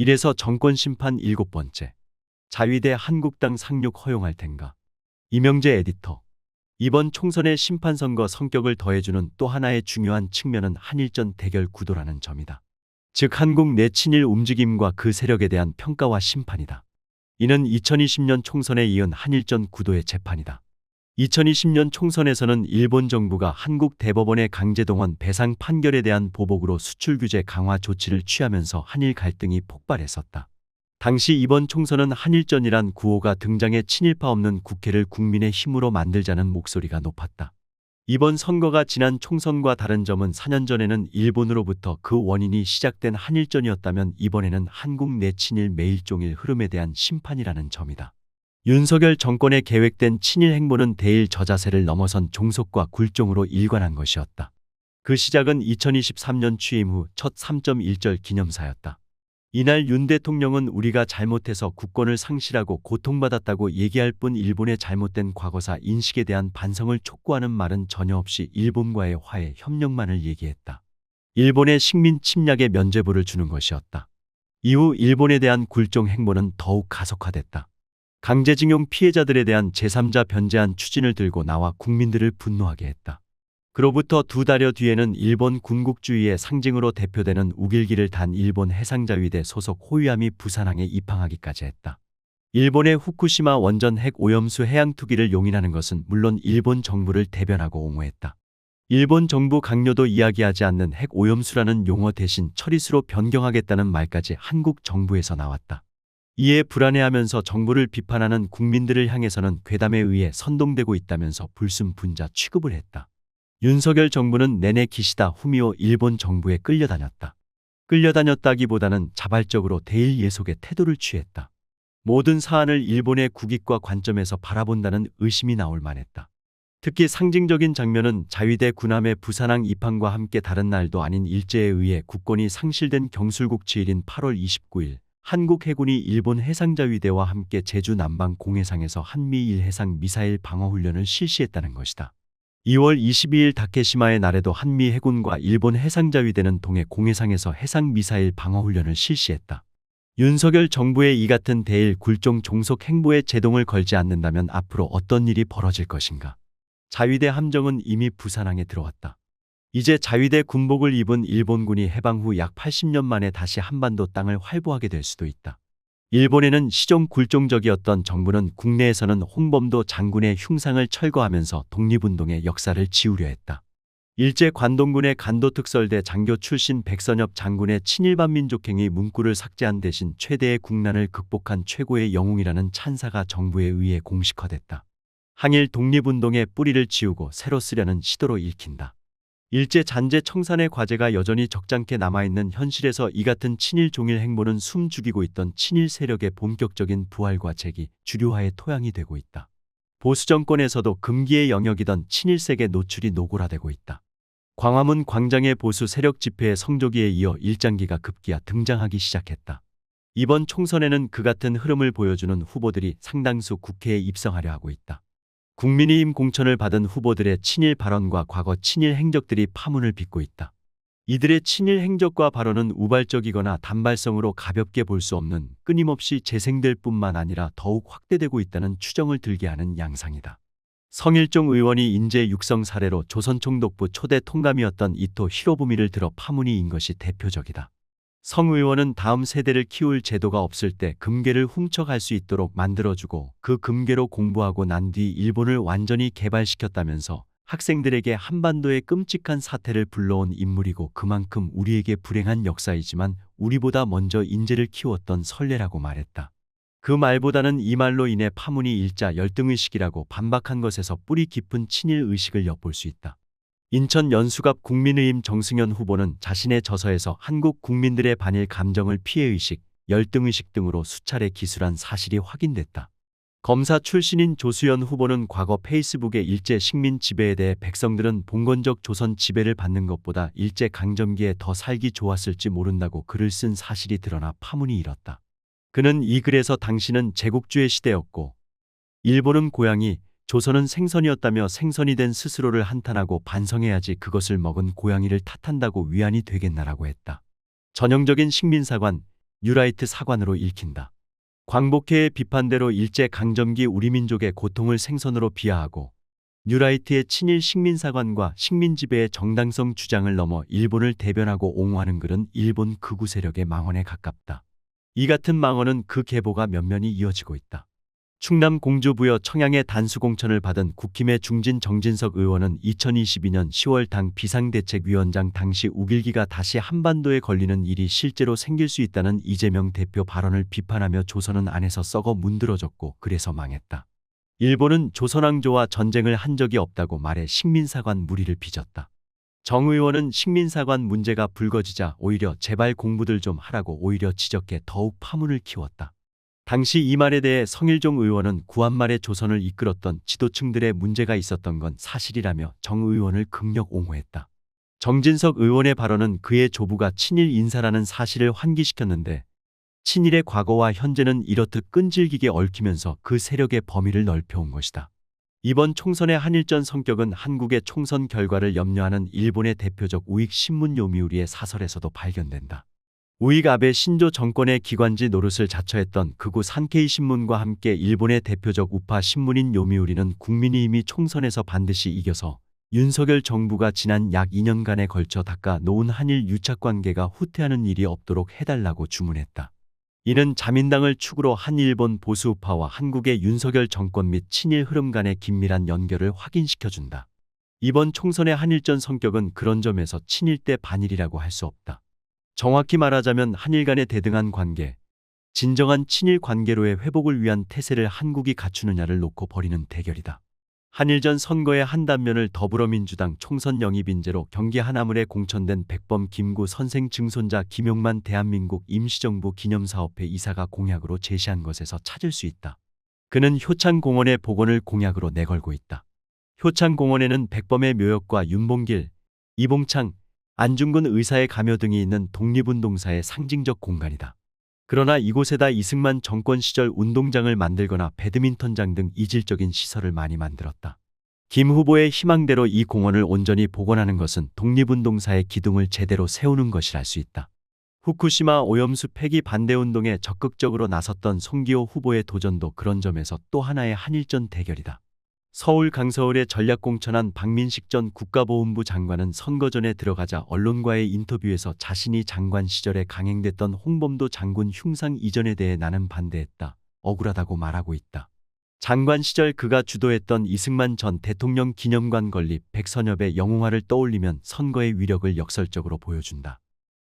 이래서 정권 심판 일곱 번째. 자위대 한국당 상륙 허용할 텐가. 이명재 에디터. 이번 총선의 심판 선거 성격을 더해주는 또 하나의 중요한 측면은 한일전 대결 구도라는 점이다. 즉 한국 내 친일 움직임과 그 세력에 대한 평가와 심판이다. 이는 2020년 총선에 이은 한일전 구도의 재판이다. 2020년 총선에서는 일본 정부가 한국 대법원의 강제동원 배상 판결에 대한 보복으로 수출 규제 강화 조치를 취하면서 한일 갈등이 폭발했었다. 당시 이번 총선은 한일전이란 구호가 등장해 친일파 없는 국회를 국민의 힘으로 만들자는 목소리가 높았다. 이번 선거가 지난 총선과 다른 점은 4년 전에는 일본으로부터 그 원인이 시작된 한일전이었다면 이번에는 한국 내 친일 매일종일 흐름에 대한 심판이라는 점이다. 윤석열 정권의 계획된 친일 행보는 대일 저자세를 넘어선 종속과 굴종으로 일관한 것이었다. 그 시작은 2023년 취임 후 첫 3.1절 기념사였다. 이날 윤 대통령은 우리가 잘못해서 국권을 상실하고 고통받았다고 얘기할 뿐 일본의 잘못된 과거사 인식에 대한 반성을 촉구하는 말은 전혀 없이 일본과의 화해 협력만을 얘기했다. 일본의 식민 침략에 면죄부를 주는 것이었다. 이후 일본에 대한 굴종 행보는 더욱 가속화됐다. 강제징용 피해자들에 대한 제3자 변제안 추진을 들고 나와 국민들을 분노하게 했다. 그로부터 두 달여 뒤에는 일본 군국주의의 상징으로 대표되는 우길기를 단 일본 해상자위대 소속 호위함이 부산항에 입항하기까지 했다. 일본의 후쿠시마 원전 핵 오염수 해양 투기를 용인하는 것은 물론 일본 정부를 대변하고 옹호했다. 일본 정부 강요도 이야기하지 않는 핵 오염수라는 용어 대신 처리수로 변경하겠다는 말까지 한국 정부에서 나왔다. 이에 불안해하면서 정부를 비판하는 국민들을 향해서는 괴담에 의해 선동되고 있다면서 불순분자 취급을 했다. 윤석열 정부는 내내 기시다 후미오 일본 정부에 끌려다녔다. 끌려다녔다기보다는 자발적으로 대일 예속의 태도를 취했다. 모든 사안을 일본의 국익과 관점에서 바라본다는 의심이 나올 만했다. 특히 상징적인 장면은 자위대 군함의 부산항 입항과 함께 다른 날도 아닌 일제에 의해 국권이 상실된 경술국 7일인 8월 29일 한국 해군이 일본 해상자위대와 함께 제주 남방 공해상에서 한미일 해상 미사일 방어 훈련을 실시했다는 것이다. 2월 22일 다케시마의 날에도 한미 해군과 일본 해상자위대는 동해 공해상에서 해상 미사일 방어 훈련을 실시했다. 윤석열 정부의 이 같은 대일 굴종 종속 행보에 제동을 걸지 않는다면 앞으로 어떤 일이 벌어질 것인가? 자위대 함정은 이미 부산항에 들어왔다. 이제 자위대 군복을 입은 일본군이 해방 후 약 80년 만에 다시 한반도 땅을 활보하게 될 수도 있다. 일본에는 시종 굴종적이었던 정부는 국내에서는 홍범도 장군의 흉상을 철거하면서 독립운동의 역사를 지우려 했다. 일제 관동군의 간도특설대 장교 출신 백선엽 장군의 친일반 민족행위 문구를 삭제한 대신 최대의 국난을 극복한 최고의 영웅이라는 찬사가 정부에 의해 공식화됐다. 항일 독립운동의 뿌리를 지우고 새로 쓰려는 시도로 읽힌다. 일제 잔재 청산의 과제가 여전히 적잖게 남아있는 현실에서 이 같은 친일 종일 행보는 숨 죽이고 있던 친일 세력의 본격적인 부활과 재기, 주류화의 토양이 되고 있다. 보수 정권에서도 금기의 영역이던 친일색의 노출이 노골화되고 있다. 광화문 광장의 보수 세력 집회의 성조기에 이어 일장기가 급기야 등장하기 시작했다. 이번 총선에는 그 같은 흐름을 보여주는 후보들이 상당수 국회에 입성하려 하고 있다. 국민의힘 공천을 받은 후보들의 친일 발언과 과거 친일 행적들이 파문을 빚고 있다. 이들의 친일 행적과 발언은 우발적이거나 단발성으로 가볍게 볼 수 없는 끊임없이 재생될 뿐만 아니라 더욱 확대되고 있다는 추정을 들게 하는 양상이다. 성일종 의원이 인재 육성 사례로 조선총독부 초대 통감이었던 이토 히로부미를 들어 파문이 인 것이 대표적이다. 성 의원은 다음 세대를 키울 제도가 없을 때 금괴를 훔쳐갈 수 있도록 만들어주고 그 금괴로 공부하고 난 뒤 일본을 완전히 개발시켰다면서 학생들에게 한반도의 끔찍한 사태를 불러온 인물이고 그만큼 우리에게 불행한 역사이지만 우리보다 먼저 인재를 키웠던 선례라고 말했다. 그 말보다는 이 말로 인해 파문이 일자 열등의식이라고 반박한 것에서 뿌리 깊은 친일 의식을 엿볼 수 있다. 인천 연수갑 국민의힘 정승현 후보는 자신의 저서에서 한국 국민들의 반일 감정을 피해의식, 열등의식 등으로 수차례 기술한 사실이 확인됐다. 검사 출신인 조수연 후보는 과거 페이스북의 일제 식민 지배에 대해 백성들은 봉건적 조선 지배를 받는 것보다 일제 강점기에 더 살기 좋았을지 모른다고 글을 쓴 사실이 드러나 파문이 일었다. 그는 이 글에서 당신은 제국주의 시대였고 일본은 고양이, 조선은 생선이었다며 생선이 된 스스로를 한탄하고 반성해야지 그것을 먹은 고양이를 탓한다고 위안이 되겠나라고 했다. 전형적인 식민사관, 뉴라이트 사관으로 읽힌다. 광복회의 비판대로 일제 강점기 우리 민족의 고통을 생선으로 비하하고 뉴라이트의 친일 식민사관과 식민지배의 정당성 주장을 넘어 일본을 대변하고 옹호하는 글은 일본 극우 세력의 망언에 가깝다. 이 같은 망언은 그 계보가 면면이 이어지고 있다. 충남 공주부여 청양의 단수공천을 받은 국힘의 중진 정진석 의원은 2022년 10월 당 비상대책위원장 당시 우길기가 다시 한반도에 걸리는 일이 실제로 생길 수 있다는 이재명 대표 발언을 비판하며 조선은 안에서 썩어 문드러졌고 그래서 망했다. 일본은 조선왕조와 전쟁을 한 적이 없다고 말해 식민사관 무리를 빚었다. 정 의원은 식민사관 문제가 불거지자 오히려 제발 공부들 좀 하라고 오히려 지적해 더욱 파문을 키웠다. 당시 이 말에 대해 성일종 의원은 구한말의 조선을 이끌었던 지도층들의 문제가 있었던 건 사실이라며 정 의원을 극력 옹호했다. 정진석 의원의 발언은 그의 조부가 친일 인사라는 사실을 환기시켰는데 친일의 과거와 현재는 이렇듯 끈질기게 얽히면서 그 세력의 범위를 넓혀온 것이다. 이번 총선의 한일전 성격은 한국의 총선 결과를 염려하는 일본의 대표적 우익 신문 요미우리의 사설에서도 발견된다. 우익 아베 신조 정권의 기관지 노릇을 자처했던 극우 산케이 신문과 함께 일본의 대표적 우파 신문인 요미우리는 국민이 이미 총선에서 반드시 이겨서 윤석열 정부가 지난 약 2년간에 걸쳐 닦아 놓은 한일 유착 관계가 후퇴하는 일이 없도록 해달라고 주문했다. 이는 자민당을 축으로 한일본 보수우파와 한국의 윤석열 정권 및 친일 흐름 간의 긴밀한 연결을 확인시켜준다. 이번 총선의 한일전 성격은 그런 점에서 친일 때 반일이라고 할 수 없다. 정확히 말하자면 한일 간의 대등한 관계, 진정한 친일 관계로의 회복을 위한 태세를 한국이 갖추느냐를 놓고 벌이는 대결이다. 한일전 선거의 한 단면을 더불어민주당 총선 영입 인재로 경기 하나물에 공천된 백범 김구 선생 증손자 김용만 대한민국 임시정부 기념사업회 이사가 공약으로 제시한 것에서 찾을 수 있다. 그는 효창공원의 복원을 공약으로 내걸고 있다. 효창공원에는 백범의 묘역과 윤봉길, 이봉창, 안중근 의사의 가묘 등이 있는 독립운동사의 상징적 공간이다. 그러나 이곳에다 이승만 정권 시절 운동장을 만들거나 배드민턴장 등 이질적인 시설을 많이 만들었다. 김 후보의 희망대로 이 공원을 온전히 복원하는 것은 독립운동사의 기둥을 제대로 세우는 것이랄 수 있다. 후쿠시마 오염수 폐기 반대 운동에 적극적으로 나섰던 송기호 후보의 도전도 그런 점에서 또 하나의 한일전 대결이다. 서울 강서울에 전략공천한 박민식 전 국가보훈부 장관은 선거 전에 들어가자 언론과의 인터뷰에서 자신이 장관 시절에 강행됐던 홍범도 장군 흉상 이전에 대해 나는 반대했다. 억울하다고 말하고 있다. 장관 시절 그가 주도했던 이승만 전 대통령 기념관 건립 백선엽의 영웅화를 떠올리면 선거의 위력을 역설적으로 보여준다.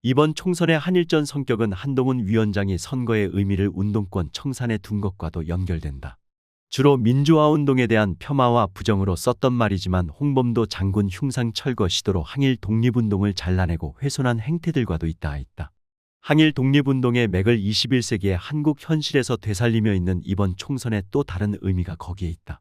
이번 총선의 한일전 성격은 한동훈 위원장이 선거의 의미를 운동권 청산에 둔 것과도 연결된다. 주로 민주화 운동에 대한 폄하와 부정으로 썼던 말이지만 홍범도 장군 흉상 철거 시도로 항일 독립운동을 잘라내고 훼손한 행태들과도 있다 있다. 항일 독립운동의 맥을 21세기의 한국 현실에서 되살리며 있는 이번 총선의 또 다른 의미가 거기에 있다.